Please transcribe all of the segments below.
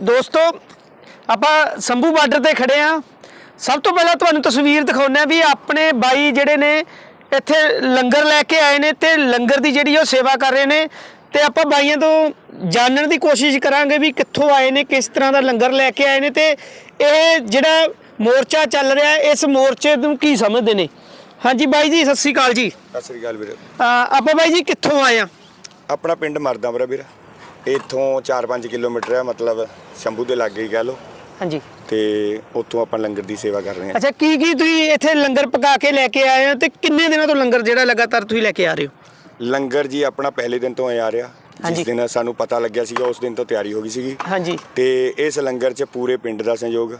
ਦੋਸਤੋ ਆਪਾਂ ਸੰਭੂ ਬਾਰਡਰ ਤੇ ਖੜੇ ਆ। ਸਭ ਤੋਂ ਪਹਿਲਾਂ ਤੁਹਾਨੂੰ ਤਸਵੀਰ ਦਿਖਾਉਂਦੇ ਆ ਵੀ ਆਪਣੇ ਬਾਈ ਜਿਹੜੇ ਨੇ ਇੱਥੇ ਲੰਗਰ ਲੈ ਕੇ ਆਏ ਨੇ ਤੇ ਲੰਗਰ ਦੀ ਜਿਹੜੀ ਉਹ ਸੇਵਾ ਕਰ ਰਹੇ ਨੇ। ਤੇ ਆਪਾਂ ਬਾਈਆਂ ਤੋਂ ਜਾਣਨ ਦੀ ਕੋਸ਼ਿਸ਼ ਕਰਾਂਗੇ ਵੀ ਕਿੱਥੋਂ ਆਏ ਨੇ ਕਿਸ ਤਰ੍ਹਾਂ ਦਾ ਲੰਗਰ ਲੈ ਕੇ ਆਏ ਨੇ ਤੇ ਇਹ ਜਿਹੜਾ ਮੋਰਚਾ ਚੱਲ ਰਿਹਾ ਇਸ ਮੋਰਚੇ ਨੂੰ ਕੀ ਸਮਝਦੇ ਨੇ? ਹਾਂਜੀ ਬਾਈ ਜੀ ਸਤਿ ਸ੍ਰੀ ਅਕਾਲ ਜੀ। ਸਤਿ ਸ੍ਰੀ ਅਕਾਲ ਵੀਰ। ਆਪਾਂ ਬਾਈ ਜੀ ਕਿੱਥੋਂ ਆਏ ਆ? ਆਪਣਾ ਪਿੰਡ ਮਰਦਾਂਪੁਰਾ ਵੀਰ। ਇੱਥੋਂ 4-5 ਕਿਲੋਮੀਟਰ ਹੈ ਮਤਲਬ ਸ਼ੰਭੂ ਦੇ ਲਾਗੇ ਹੀ ਕਹਿ ਲਓ। ਹਾਂਜੀ। ਤੇ ਉੱਥੋਂ ਆਪਾਂ ਲੰਗਰ ਦੀ ਸੇਵਾ ਕਰ ਰਹੇ ਹਾਂ। ਅੱਛਾ ਕੀ ਕੀ ਤੁਸੀਂ ਇੱਥੇ ਲੰਗਰ ਪਕਾ ਕੇ ਲੈ ਕੇ ਆਏ ਹੋ ਤੇ ਕਿੰਨੇ ਦਿਨਾਂ ਤੋਂ ਲੰਗਰ ਜਿਹੜਾ ਲਗਾਤਾਰ ਤੁਸੀਂ ਲੈ ਕੇ ਆ ਰਹੇ ਹੋ? ਲੰਗਰ ਜੀ ਆਪਣਾ ਪਹਿਲੇ ਦਿਨ ਤੋਂ ਆ ਰਿਹਾ। ਜਿਸ ਦਿਨ ਸਾਨੂੰ ਪਤਾ ਲੱਗਿਆ ਸੀਗਾ ਉਸ ਦਿਨ ਤੋਂ ਤਿਆਰੀ ਹੋ ਗਈ ਸੀਗੀ। ਹਾਂਜੀ। ਤੇ ਇਸ ਲੰਗਰ 'ਚ ਪੂਰੇ ਪਿੰਡ ਦਾ ਸਹਿਯੋਗ।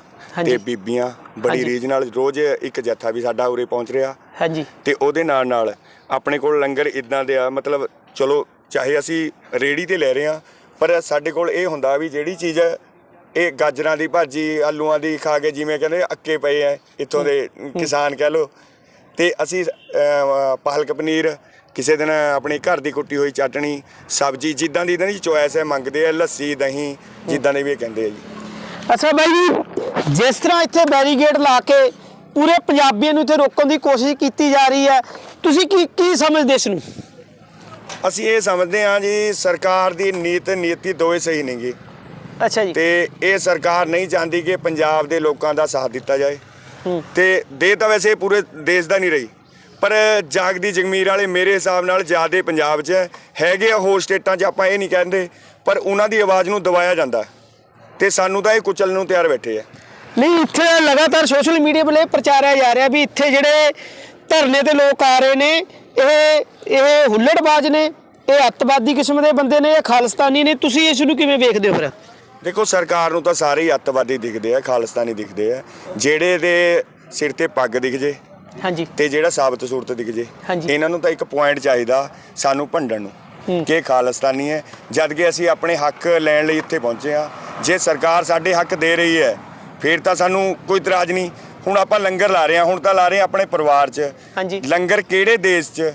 ਤੇ ਬੀਬੀਆਂ ਬੜੀ। ਰੀਝ ਨਾਲ ਰੋਜ਼ ਇੱਕ ਜੱਥਾ ਵੀ ਸਾਡਾ ਉਰੇ ਪਹੁੰਚ ਰਿਹਾ। ਹਾਂਜੀ। ਤੇ ਉਹਦੇ ਨਾਲ ਨਾਲ ਆਪਣੇ ਕੋਲ ਲੰਗਰ ਇਦਾਂ ਦੇ ਆ ਮਤਲਬ ਚਲੋ ਚਾਹੇ ਅਸੀਂ ਰੇੜੀ ਤੇ ਲੈ ਰਹੇ ਆ ਪਰ ਸਾਡੇ ਕੋਲ ਇਹ ਹੁੰਦਾ ਵੀ ਜਿਹੜੀ ਚੀਜ਼ ਇਹ ਗਾਜਰਾਂ ਦੀ ਭਾਜੀ ਆਲੂਆਂ ਦੀ ਖਾ ਕੇ ਜਿਵੇਂ ਕਹਿੰਦੇ ਅੱਕੇ ਪਏ ਆ ਇੱਥੋਂ ਦੇ ਕਿਸਾਨ ਕਹਿ ਲੋ ਤੇ ਅਸੀਂ ਪਾਲਕ ਪਨੀਰ ਕਿਸੇ ਦਿਨ ਆਪਣੀ ਘਰ ਦੀ ਕੁੱਟੀ ਹੋਈ ਚਟਣੀ ਸਬਜੀ ਜਿੱਦਾਂ ਦੀ ਇਹਨਾਂ ਦੀ ਚੋਇਸ ਹੈ ਮੰਗਦੇ ਆ ਲੱਸੀ ਦਹੀਂ ਜਿੱਦਾਂ ਦੇ ਵੀ ਇਹ ਕਹਿੰਦੇ ਆ ਜੀ। ਅੱਛਾ ਬਾਈ ਜੀ ਜਿਸ ਤਰ੍ਹਾਂ ਇੱਥੇ ਬੈਰੀਗੇਡ ਲਾ ਕੇ ਪੂਰੇ ਪੰਜਾਬੀਆਂ ਨੂੰ ਇੱਥੇ ਰੋਕਣ ਦੀ ਕੋਸ਼ਿਸ਼ ਕੀਤੀ ਜਾ ਰਹੀ ਹੈ ਤੁਸੀਂ ਕੀ ਕੀ ਸਮਝਦੇ ਇਸ ਨੂੰ? ਅਸੀਂ ਇਹ ਸਮਝਦੇ ਹਾਂ ਜੀ ਸਰਕਾਰ ਦੀ ਨੀਤ ਨੀਤੀ ਦੋਵੇਂ ਸਹੀ ਨਹੀਂ ਗੀ। ਅੱਛਾ ਜੀ। ਤੇ ਇਹ ਸਰਕਾਰ ਨਹੀਂ ਚਾਹੁੰਦੀ ਕਿ ਪੰਜਾਬ ਦੇ ਲੋਕਾਂ ਦਾ ਸਾਥ ਦਿੱਤਾ ਜਾਏ। ਤੇ ਦੇ ਤਾਂ ਵੈਸੇ ਪੂਰੇ ਦੇਸ਼ ਦਾ ਨਹੀਂ ਰਹੀ। ਪਰ ਜਾਗਦੀ ਜਗਮੀਰ ਵਾਲੇ ਮੇਰੇ ਹਿਸਾਬ ਨਾਲ ਜ਼ਿਆਦੇ ਪੰਜਾਬ 'ਚ। ਹੈਗੇ ਆ ਹੋਰ ਸਟੇਟਾਂ 'ਚ ਆਪਾਂ ਇਹ ਨਹੀਂ ਕਹਿੰਦੇ ਪਰ ਉਹਨਾਂ ਦੀ ਆਵਾਜ਼ ਨੂੰ ਦਬਾਇਆ ਜਾਂਦਾ। ਤੇ ਸਾਨੂੰ ਤਾਂ ਇਹ ਕੁਚਲਣ ਨੂੰ ਤਿਆਰ ਬੈਠੇ ਆ। ਨਹੀਂ ਇੱਥੇ ਲਗਾਤਾਰ ਸੋਸ਼ਲ ਮੀਡੀਆ 'ਤੇ ਪ੍ਰਚਾਰਿਆ ਜਾ ਰਿਹਾ ਵੀ ਇੱਥੇ ਜਿਹੜੇ ਧਰਨੇ ਤੇ ਲੋਕ ਆ ਰਹੇ ਨੇ ਇਹ ਇਹ ਹੁੱਲੜਬਾਜ਼ ਨੇ ਇਹ ਅੱਤਵਾਦੀ ਕਿਸਮ ਦੇ ਬੰਦੇ ਨੇ ਇਹ ਖਾਲਿਸਤਾਨੀ ਨੇ। ਤੁਸੀਂ ਇਸ ਨੂੰ ਕਿਵੇਂ ਵੇਖਦੇ ਹੋ ਫਿਰ? ਦੇਖੋ ਸਰਕਾਰ ਨੂੰ ਤਾਂ ਸਾਰੇ ਹੀ ਅੱਤਵਾਦੀ ਦਿਖਦੇ ਆ ਖਾਲਿਸਤਾਨੀ ਦਿਖਦੇ ਆ। ਜਿਹੜੇ ਦੇ ਸਿਰ ਤੇ ਪੱਗ ਦਿਖ ਜੇ ਹਾਂਜੀ। ਤੇ ਜਿਹੜਾ ਸਾਬਤ ਸੂਰਤ ਦਿਖ ਜੇ। ਇਹਨਾਂ ਨੂੰ ਤਾਂ ਇੱਕ ਪੁਆਇੰਟ ਚਾਹੀਦਾ ਸਾਨੂੰ ਭੰਡਣ ਨੂੰ ਕਿ ਖਾਲਿਸਤਾਨੀ ਹੈ। ਜਦ ਕਿ ਅਸੀਂ ਆਪਣੇ ਹੱਕ ਲੈਣ ਲਈ ਇੱਥੇ ਪਹੁੰਚੇ ਆ ਜੇ ਸਰਕਾਰ ਸਾਡੇ ਹੱਕ ਦੇ ਰਹੀ ਹੈ ਫਿਰ ਤਾਂ ਸਾਨੂੰ ਕੋਈ ਇਤਰਾਜ਼ ਨਹੀਂ। ਹੁਣ ਆਪਾਂ ਲੰਗਰ ਲਾ ਰਹੇ ਹਾਂ ਹੁਣ ਤਾਂ ਲਾ ਰਹੇ ਹਾਂ ਆਪਣੇ ਪਰਿਵਾਰ 'ਚ। ਹਾਂਜੀ। ਲੰਗਰ ਕਿਹੜੇ ਦੇਸ਼ 'ਚ?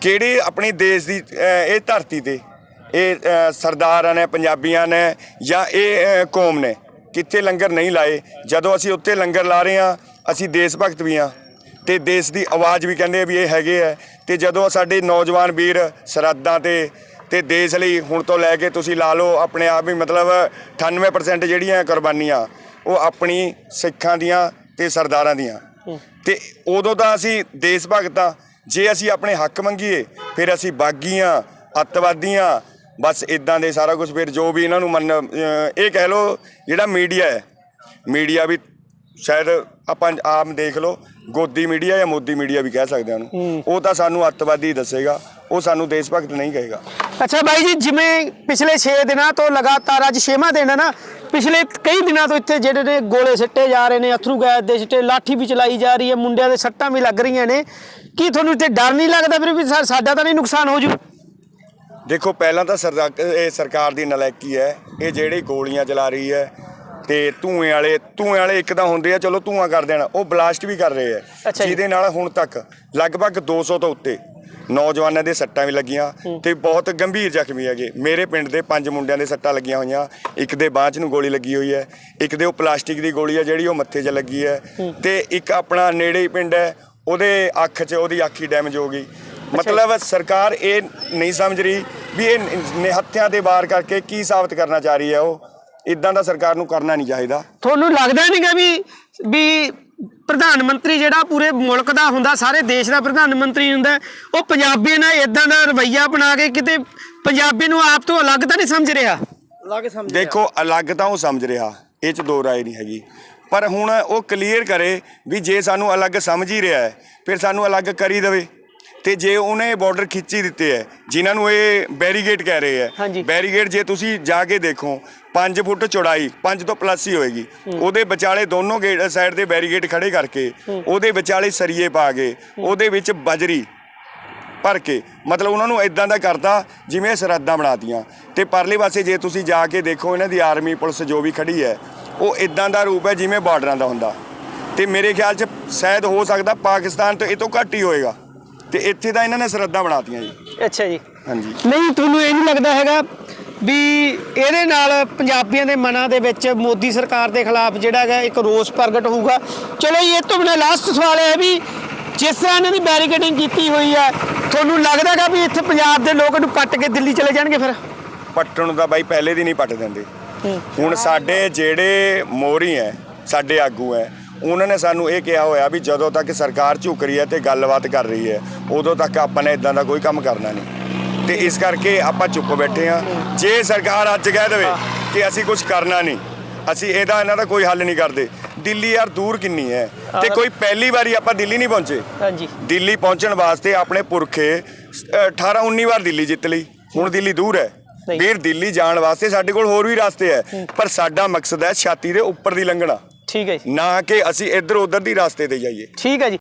ਕਿਹੜੇ ਆਪਣੇ ਦੇਸ਼ ਦੀ ਅਹ, ਇਹ ਧਰਤੀ ਤੇ? ਇਹ ਅਹ, ਸਰਦਾਰਾਂ ਨੇ ਪੰਜਾਬੀਆਂ ਨੇ ਜਾਂ ਇਹ ਅਹ, ਕੌਮ ਨੇ? ਕਿੱਥੇ ਲੰਗਰ ਨਹੀਂ ਲਾਏ? ਜਦੋਂ ਅਸੀਂ ਉੱਤੇ ਲੰਗਰ ਲਾ ਰਹੇ ਹਾਂ ਅਸੀਂ ਦੇਸ਼ ਭਗਤ ਵੀ ਹਾਂ। ਤੇ ਦੇਸ਼ ਦੀ ਆਵਾਜ਼ ਵੀ ਕਹਿੰਦੇ ਆ ਵੀ ਇਹ ਹੈਗੇ ਆ। ਤੇ ਜਦੋਂ ਸਾਡੇ ਨੌਜਵਾਨ ਵੀਰ ਸਰਹੱਦਾਂ ਤੇ ਤੇ ਦੇਸ਼ ਲਈ ਹੁਣ ਤੋਂ ਲੈ ਕੇ ਤੁਸੀਂ ਲਾ ਲਓ ਆਪਣੇ ਆਪ ਹੀ ਮਤਲਬ 98% ਜਿਹੜੀਆਂ ਕੁਰਬਾਨੀਆਂ ਉਹ ਆਪਣੀ ਸਿੱਖਾਂ ਦੀਆਂ ਤੇ ਸਰਦਾਰਾਂ ਦੀਆਂ। ਤੇ ਉਦੋਂ ਤਾਂ ਅਸੀਂ ਦੇਸ਼ ਭਗਤ ਹਾਂ। ਜੇ ਅਸੀਂ ਆਪਣੇ ਹੱਕ ਮੰਗੀਏ ਫਿਰ ਅਸੀਂ ਬਾਗੀਆਂ ਅੱਤਵਾਦੀਆਂ ਬਸ ਇਦਾਂ ਦੇ ਸਾਰਾ ਕੁਝ ਫਿਰ ਜੋ ਵੀ ਇਹਨਾਂ ਨੂੰ ਮੰਨ ਇਹ ਕਹਿ ਲਓ ਜਿਹੜਾ ਮੀਡੀਆ ਹੈ। ਮੀਡੀਆ ਵੀ ਸ਼ਾਇਦ ਆਪਾਂ ਆਮ ਦੇਖ ਲਓ ਗੋਦੀ ਮੀਡੀਆ ਜਾਂ ਮੋਦੀ ਮੀਡੀਆ ਵੀ ਕਹਿ ਸਕਦੇ ਹਾਂ ਉਹਨੂੰ। ਉਹ ਤਾਂ ਸਾਨੂੰ ਅੱਤਵਾਦੀ ਦੱਸੇਗਾ ਉਹ ਸਾਨੂੰ ਦੇਸ਼ ਭਗਤ ਨਹੀਂ ਕਹੇਗਾ। ਅੱਛਾ ਬਾਈ ਜੀ ਜਿਵੇਂ ਪਿਛਲੇ 6 ਦਿਨਾਂ ਤੋਂ ਲਗਾਤਾਰ ਅੱਜ 6ਵਾਂ ਦਿਨ ਹੈ ਨਾ ਪਿਛਲੇ ਕਈ ਦਿਨਾਂ ਤੋਂ ਇੱਥੇ ਜਿਹੜੇ ਨੇ ਗੋਲੇ ਸਿੱਟੇ ਜਾ ਰਹੇ ਨੇ ਅਥਰੂ ਗੈਸ ਦੇ ਸਿੱਟੇ ਲਾਠੀ ਵੀ ਚਲਾਈ ਜਾ ਰਹੀ ਹੈ ਮੁੰਡਿਆਂ ਦੇ ਸੱਟਾਂ ਵੀ ਲੱਗ ਰਹੀਆਂ ਨੇ। ਕੀ ਤੁਹਾਨੂੰ ਇੱਥੇ ਡਰ ਨਹੀਂ ਲੱਗਦਾ ਫਿਰ ਵੀ ਸਾਡਾ ਤਾਂ ਨਹੀਂ ਨੁਕਸਾਨ ਹੋ ਜੂ? ਦੇਖੋ ਪਹਿਲਾਂ ਤਾਂ ਸਰਦਾ ਇਹ ਸਰਕਾਰ ਦੀ ਨਲਾਇਕੀ ਹੈ ਇਹ ਜਿਹੜੀ ਗੋਲੀਆਂ ਚਲਾ ਰਹੀ ਹੈ ਤੇ ਧੂਏ ਵਾਲੇ ਧੂਏ ਵਾਲੇ ਇੱਕ ਤਾਂ ਹੁੰਦੇ ਆ ਚਲੋ ਧੂਆਂ ਕਰ ਦੇਣਾ ਉਹ ਬਲਾਸਟ ਵੀ ਕਰ ਰਹੇ ਆ। ਅੱਛਾ ਜੀ। ਜਿਹਦੇ ਨਾਲ ਹੁਣ ਤੱਕ ਲਗਭਗ 200 ਤੋਂ ਉੱਤੇ ਨੌਜਵਾਨਾਂ ਦੇ ਸੱਟਾਂ ਵੀ ਲੱਗੀਆਂ ਤੇ ਬਹੁਤ ਗੰਭੀਰ ਜ਼ਖਮੀ ਹੈਗੇ। ਮੇਰੇ ਪਿੰਡ ਦੇ ਪੰਜ ਮੁੰਡਿਆਂ ਦੇ ਸੱਟਾਂ ਲੱਗੀਆਂ ਹੋਈਆਂ। ਇੱਕ ਦੇ ਬਾਂਹ 'ਚ ਨੂੰ ਗੋਲੀ ਲੱਗੀ ਹੋਈ ਹੈ ਇੱਕ ਦੇ ਉਹ ਪਲਾਸਟਿਕ ਦੀ ਗੋਲੀ ਹੈ ਜਿਹੜੀ ਉਹ ਮੱਥੇ 'ਚ ਲੱਗੀ ਹੈ ਤੇ ਇੱਕ ਆਪਣਾ ਨੇੜੇ ਹੀ ਪਿੰਡ ਹੈ ਉਹਦੇ ਅੱਖ 'ਚ ਉਹਦੀ ਅੱਖ ਹੀ ਡੈਮੇਜ ਹੋ ਗਈ ਮਤਲਬ ਸਰਕਾਰ ਇਹ ਨਹੀਂ ਸਮਝ ਰਹੀ ਵੀ ਇਹ ਨਿਹੱਥਿਆਂ ਦੇ ਵਾਰ ਕਰਕੇ ਕੀ ਸਾਬਤ ਕਰਨਾ ਚਾਹ ਰਹੀ ਹੈ ਉਹ। ਇਦਾਂ ਦਾ ਸਰਕਾਰ ਨੂੰ ਕਰਨਾ ਨਹੀਂ ਚਾਹੀਦਾ। ਤੁਹਾਨੂੰ ਲੱਗਦਾ ਨਹੀਂਗਾ ਵੀ ਵੀ ਪ੍ਰਧਾਨ ਮੰਤਰੀ ਜਿਹੜਾ ਪੂਰੇ ਮੁਲਕ ਦਾ ਹੁੰਦਾ ਸਾਰੇ ਦੇਸ਼ ਦਾ ਪ੍ਰਧਾਨ ਮੰਤਰੀ ਹੁੰਦਾ ਉਹ ਪੰਜਾਬੀਆਂ ਨਾਲ ਇਦਾਂ ਦਾ ਰਵਈਆ ਬਣਾ ਕੇ ਕਿਤੇ ਪੰਜਾਬੀ ਨੂੰ ਆਪ ਤੋਂ ਅਲੱਗ ਤਾਂ ਨਹੀਂ ਸਮਝ ਰਿਹਾ? ਦੇਖੋ ਅਲੱਗ ਤਾਂ ਉਹ ਸਮਝ ਰਿਹਾ ਇਹ ਚ ਦੋ ਰਾਏ ਨਹੀਂ ਹੈਗੀ। ਪਰ ਹੁਣ ਉਹ ਕਲੀਅਰ ਕਰੇ ਵੀ ਜੇ ਸਾਨੂੰ ਅਲੱਗ ਸਮਝ ਹੀ ਰਿਹਾ ਹੈ ਫਿਰ ਸਾਨੂੰ ਅਲੱਗ ਕਰੀ ਦੇਵੇ। ਤੇ ਜੇ ਉਹਨੇ ਬਾਰਡਰ ਖਿੱਚੀ ਦਿੱਤੇ ਹੈ ਜਿਨ੍ਹਾਂ ਨੂੰ ਇਹ ਬੈਰੀਗੇਡ ਕਹਿ ਰਹੇ। ਹੈ ਬੈਰੀਗੇਡ ਜੇ ਤੁਸੀਂ ਜਾ ਕੇ ਦੇਖੋ 5 ਫੁੱਟ ਚੌੜਾਈ 5 ਤੋਂ ਪਲੱਸ ਹੀ ਹੋਏਗੀ। ਉਹਦੇ ਵਿਚਾਲੇ ਦੋਨੋਂ ਗੇਟ ਸਾਈਡ ਦੇ ਬੈਰੀਗੇਡ ਖੜੇ ਕਰਕੇ ਉਹਦੇ ਵਿਚਾਲੇ ਸਰੀਏ ਪਾ ਕੇ ਉਹਦੇ ਵਿੱਚ ਬਜਰੀ ਭਰ ਕੇ ਮਤਲਬ ਉਹਨਾਂ ਨੂੰ ਇਦਾਂ ਦਾ ਕਰਤਾ ਜਿਵੇਂ ਸਰਹੱਦਾਂ ਬਣਾਤੀਆਂ। ਤੇ ਪਰਲੇ ਪਾਸੇ ਜੇ ਤੁਸੀਂ ਜਾ ਕੇ ਦੇਖੋ ਇਹਨਾਂ ਦੀ ਆਰਮੀ ਪੁਲਿਸ ਜੋ ਵੀ ਖੜੀ ਹੈ ਉਹ ਇਦਾਂ ਦਾ ਰੂਪ ਹੈ ਜਿਵੇਂ ਬਾਰਡਰਾਂ ਦਾ ਹੁੰਦਾ। ਤੇ ਮੇਰੇ ਖਿਆਲ 'ਚ ਸ਼ਾਇਦ ਹੋ ਸਕਦਾ ਪਾਕਿਸਤਾਨ ਤੋਂ ਇਹ ਤੋਂ ਘੱਟ ਹੀ ਹੋਏਗਾ। ਤੇ ਇੱਥੇ ਤਾਂ ਇਹਨਾਂ ਨੇ ਸਰਹੱਦਾਂ ਬਣਾਤੀਆਂ ਜੀ। ਅੱਛਾ ਜੀ। ਹਾਂਜੀ। ਨਹੀਂ ਤੁਹਾਨੂੰ ਇਹ ਨਹੀਂ ਲੱਗਦਾ ਹੈਗਾ ਵੀ ਇਹਦੇ ਨਾਲ ਪੰਜਾਬੀਆਂ ਦੇ ਮਨਾਂ ਦੇ ਵਿੱਚ ਮੋਦੀ ਸਰਕਾਰ ਦੇ ਖਿਲਾਫ ਜਿਹੜਾ ਹੈਗਾ ਇੱਕ ਰੋਸ ਪ੍ਰਗਟ ਹੋਊਗਾ। ਚਲੋ ਜੀ, ਇਹ ਤੋਂ ਬਿਨਾਂ ਲਾਸਟ ਸਵਾਲ ਹੈ ਵੀ ਜਿਸ ਤਰ੍ਹਾਂ ਇਹਨਾਂ ਦੀ ਬੈਰੀਕੇਡਿੰਗ ਕੀਤੀ ਹੋਈ ਹੈ ਤੁਹਾਨੂੰ ਲੱਗਦਾ ਹੈਗਾ ਵੀ ਇੱਥੇ ਪੰਜਾਬ ਦੇ ਲੋਕ ਇਹਨੂੰ ਪੱਟ ਕੇ ਦਿੱਲੀ ਚਲੇ ਜਾਣਗੇ ਫਿਰ? ਪੱਟਣ ਤਾਂ ਬਾਈ ਪਹਿਲੇ ਦੀ ਨਹੀਂ ਪੱਟ ਦਿੰਦੇ। ਹੁਣ ਸਾਡੇ ਜਿਹੜੇ ਮੋਰੀ ਐ ਸਾਡੇ ਆਗੂ ਐ ਉਹਨਾਂ ਨੇ ਸਾਨੂੰ ਇਹ ਕਿਹਾ ਹੋਇਆ ਵੀ ਜਦੋਂ ਤੱਕ ਸਰਕਾਰ ਝੁਕ ਰਹੀ ਹੈ ਤੇ ਗੱਲਬਾਤ ਕਰ ਰਹੀ ਹੈ ਉਦੋਂ ਤੱਕ ਆਪਾਂ ਨੇ ਇਦਾਂ ਦਾ ਕੋਈ ਕੰਮ ਕਰਨਾ ਨਹੀਂ। ਤੇ ਇਸ ਕਰਕੇ ਆਪਾਂ ਚੁੱਪ ਬੈਠੇ ਆ ਜੇ ਸਰਕਾਰ ਅੱਜ ਕਹਿ ਦੇਵੇ ਕਿ ਅਸੀਂ ਕੁਝ ਕਰਨਾ ਨਹੀਂ ਅਸੀਂ ਇਹਦਾ ਇਹਨਾਂ ਦਾ ਕੋਈ ਹੱਲ ਨਹੀਂ ਕਰਦੇ। ਦਿੱਲੀ ਯਾਰ ਦੂਰ ਕਿੰਨੀ ਹੈ? ਤੇ ਕੋਈ ਪਹਿਲੀ ਵਾਰੀ ਆਪਾਂ ਦਿੱਲੀ ਨਹੀਂ ਪਹੁੰਚੇ। ਹਾਂਜੀ। ਦਿੱਲੀ ਪਹੁੰਚਣ ਵਾਸਤੇ ਆਪਣੇ ਪੁਰਖੇ 18 19 ਵਾਰ ਦਿੱਲੀ ਜਿੱਤ ਲਈ। ਹੁਣ ਦਿੱਲੀ ਦੂਰ ਹੈ। ਵੀਰ ਦਿੱਲੀ ਜਾਣ ਵਾਸਤੇ ਸਾਡੇ ਕੋਲ ਹੋਰ ਵੀ ਰਸਤੇ ਹੈ। ਪਰ ਸਾਡਾ ਮਕਸਦ ਹੈ ਛਾਤੀ ਦੇ ਉੱਪਰ ਦੀ ਲੰਘਣਾ। ਠੀਕ ਹੈ ਜੀ। ਨਾ ਕਿ ਅਸੀਂ ਇੱਧਰ ਉੱਧਰ ਦੀ ਰਸਤੇ ਤੇ ਜਾਈਏ। ਠੀਕ ਹੈ ਜੀ।